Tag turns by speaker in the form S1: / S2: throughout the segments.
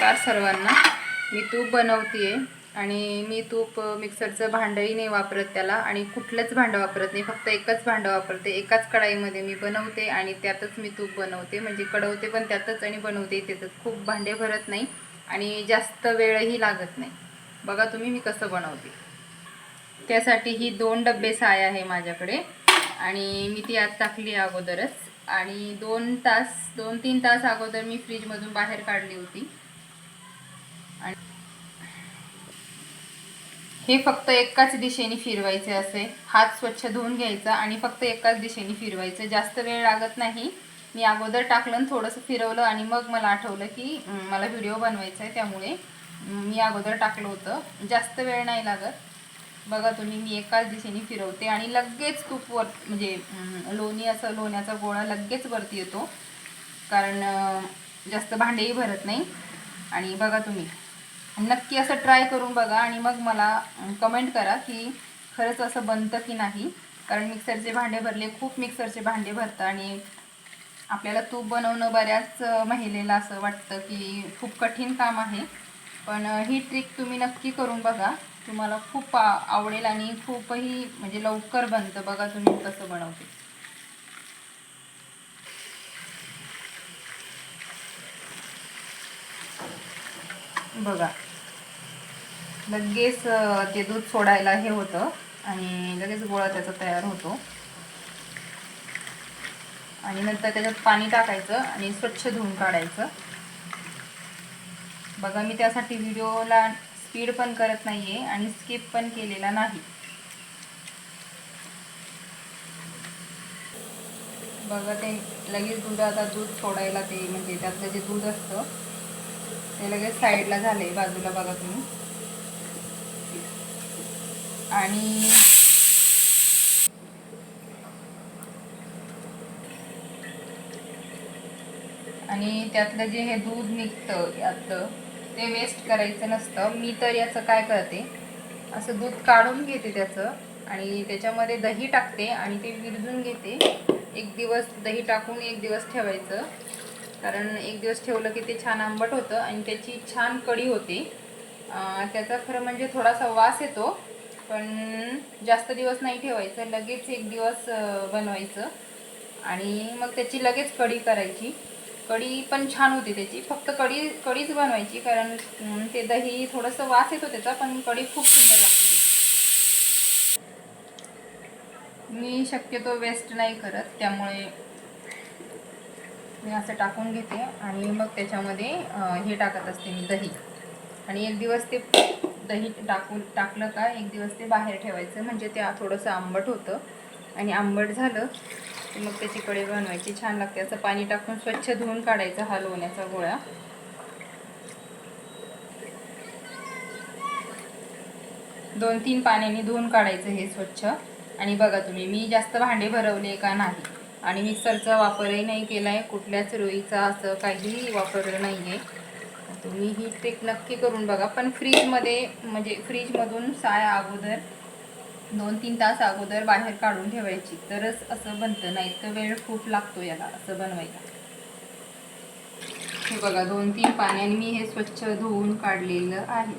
S1: नमस्कार सर्वांना. मी तूप बनवते आणि मी तूप मिक्सरचं भांडंही नाही वापरत त्याला आणि कुठलंच भांडं वापरत नाही. फक्त एकच भांडं वापरते. एकाच कढाईमध्ये मी बनवते आणि त्यातच मी तूप बनवते. म्हणजे कडवते पण त्यातच आणि बनवते त्यातच. खूप भांडे भरत नाही आणि जास्त वेळही लागत नाही. बघा तुम्ही मी कसं बनवते. त्यासाठी ही दोन डब्बे साय आहे माझ्याकडे आणि मी ती आत टाकली अगोदरच. आणि दोन तास दोन तीन तास अगोदर मी फ्रीजमधून बाहेर काढली होती. हे फक्त एकाच दिशेने फिरवायचे असे. हात स्वच्छ धुवून घ्यायचा आणि फक्त एकाच दिशेने फिरवायचं. जास्त वेळ लागत नाही. मी अगोदर टाकलं आणि थोडंसं फिरवलं आणि मग मला आठवलं की मला व्हिडिओ बनवायचा आहे त्यामुळे मी अगोदर टाकलं होतं. जास्त वेळ नाही लागत. बघा तुम्ही मी एकाच दिशेने फिरवते आणि लगेच तूप वर म्हणजे लोणी असं लोण्याचा गोळा लगेच वरती येतो. कारण जास्त भांडेही भरत नाही. आणि बघा तुम्ही नक्की असं ट्राय करून बघा आणि मग मला कमेंट करा की खरंच असं बनतं की नाही. कारण मिक्सरचे भांडे भरले खूप मिक्सरचे भांडे भरतं आणि आपल्याला तूप बनवणं बऱ्याच महिलेला असं वाटतं की खूप कठीण काम आहे. पण ही ट्रिक तुम्ही नक्की करून बघा. तुम्हाला खूप आवडेल आणि खूपही म्हणजे लवकर बनतं. बघा तुम्ही कसं बनवते. बघा. लगेच ते दूध सोडायला हे होतं आणि लगेच गोळा त्याचा तयार होतो. आणि नंतर त्याच्यात पाणी टाकायचं आणि स्वच्छ धुवून काढायचं. बघा मी त्यासाठी व्हिडिओला स्पीड पण करत नाही आहे आणि स्किप पण केलेला नाही. बघा ते लगेच दूध आता दूध सोडायला ते म्हणजे त्यातलं जे दूध असतं ते लगेच साईडला झाले बाजूला बघा तुम्ही. आणि आणि त्यातलं जे हे दूध निघतं यातलं ते वेस्ट करायचं नसतं. मी तर याचं काय करते असं दूध काढून घेते त्याचं आणि त्याच्यामध्ये दही टाकते आणि ते विरजून घेते. एक दिवस दही टाकून एक दिवस ठेवायचं. कारण एक दिवस ठेवलं की ते छान आंबट होतं आणि त्याची छान कढी होते. त्याचा खरं म्हणजे थोडासा वास येतो. पण जास्त दिवस नाही ठेवायचं लगेच एक दिवस बनवायचं. आणि मग त्याची लगेच कढी करायची. कढी पण छान होती त्याची. फक्त कढी कढीच बनवायची कारण ते दही थोडंसं वास येतो त्याचा पण कढी खूप सुंदर लागते मी शक्यतो वेस्ट नाही करत त्यामुळे मी असं टाकून घेते आणि मग त्याच्यामध्ये हे टाकत असते मी दही. आणि एक दिवस ते दही टाकून टाकलं का एक दिवस ते बाहेर ठेवायचं. म्हणजे ते थोडंसं आंबट होतं. आणि आंबट झालं की मग त्याची कडे बनवायची. छान लागते. असं पाणी टाकून स्वच्छ धुवून काढायचा हा लोण्याचा गोळा. दोन तीन पाण्याने धुवून काढायचं हे स्वच्छ. आणि बघा तुम्ही मी जास्त भांडे भरवले का नाही? आणि मिक्सरचा वापरही नाही केला आहे कुठल्याच रुईचा असं काहीही वापरलं नाही आहे तुम्ही ही ट्रिक नक्की करून बघा. पण फ्रीजमध्ये म्हणजे फ्रीजमधून साया अगोदर दोन तीन तास अगोदर बाहेर काढून ठेवायची. तरच असं बनतं नाही तर वेळ खूप लागतो याला असं बनवायला. हे बघा दोन तीन पाण्याने मी हे स्वच्छ धुवून काढलेलं आहे.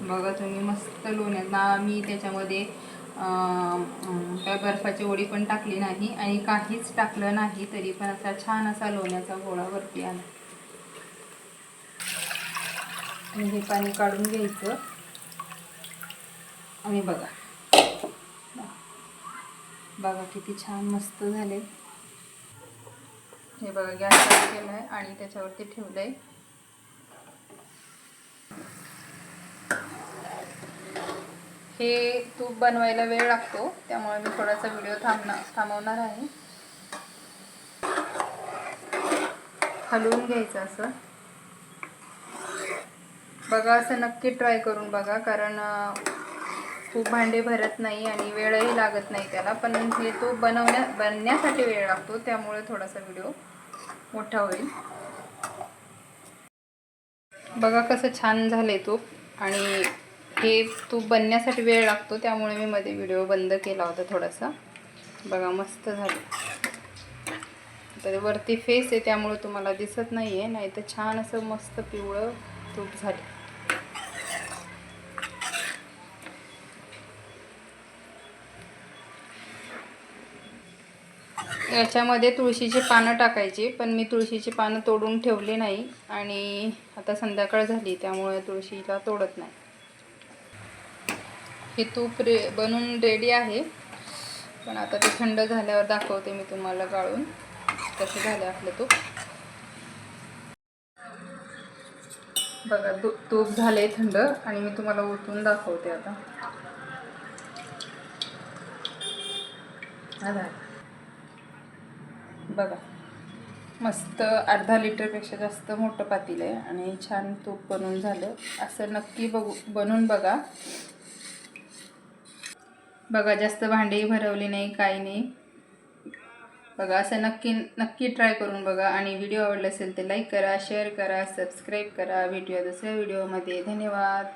S1: बघा तुम्ही मस्त लोण्यात. ना मी त्याच्यामध्ये अं, काय बर्फाची ओळी पण टाकली नाही आणि काहीच टाकलं नाही तरी पण असा छान असा लोण्याचा गोळा वरती आला. आणि हे पाणी काढून घ्यायचं. आणि बघा. बघा किती छान मस्त झाले. हे बघा गॅस चालू केला आहे आणि त्याच्यावरती ठेवलं आहे हे तूप बनवायला वेळ लागतो त्यामुळे मी थोडासा व्हिडिओ थांबणार थांबवणार आहे. हलवून घ्यायचं असं. बघा असं नक्की ट्राय करून बघा कारण खूप भांडे भरत नाही आणि वेळही लागत नाही त्याला पण हे तो बनवण्या बनण्यासाठी वेळ लागतो त्यामुळे थोडासा व्हिडिओ मोठा होईल. बघा कसं छान झाले तूप आणि हे तूप बनण्यासाठी वेळ लागतो त्यामुळे मी मध्ये व्हिडिओ बंद केला होता थोडासा. बघा मस्त झालं. तर वरती फेस आहे त्यामुळे तुम्हाला दिसत नाही आहे नाही तर छान असं मस्त पिवळं तूप झाले. याच्यामध्ये तुळशीची पानं टाकायची पण मी तुळशीची पानं तोडून ठेवली नाही आणि आता संध्याकाळ झाली त्यामुळे तुळशीला तोडत नाही. हे तूप रे बनून रेडी आहे. पण आता ते थंड झाल्यावर दाखवते मी तुम्हाला गाळून. कसं झालं आपलं तूप. बघा तू तूप झाले थंड आणि मी तुम्हाला ओतून दाखवते आता. झालं. बघा. मस्त अर्धा लिटरपेक्षा जास्त मोठं पातील आहे आणि छान तूप बनवून झालं. असं नक्की बघू बनवून बघा. बघा जास्त भांडेही भरवली नाही काही नाही. बघा असं नक्की नक्की ट्राय करून बघा. आणि व्हिडिओ आवडला असेल तर लाईक करा शेअर करा सबस्क्राईब करा. भेटूया दुसऱ्या व्हिडिओमध्ये धन्यवाद.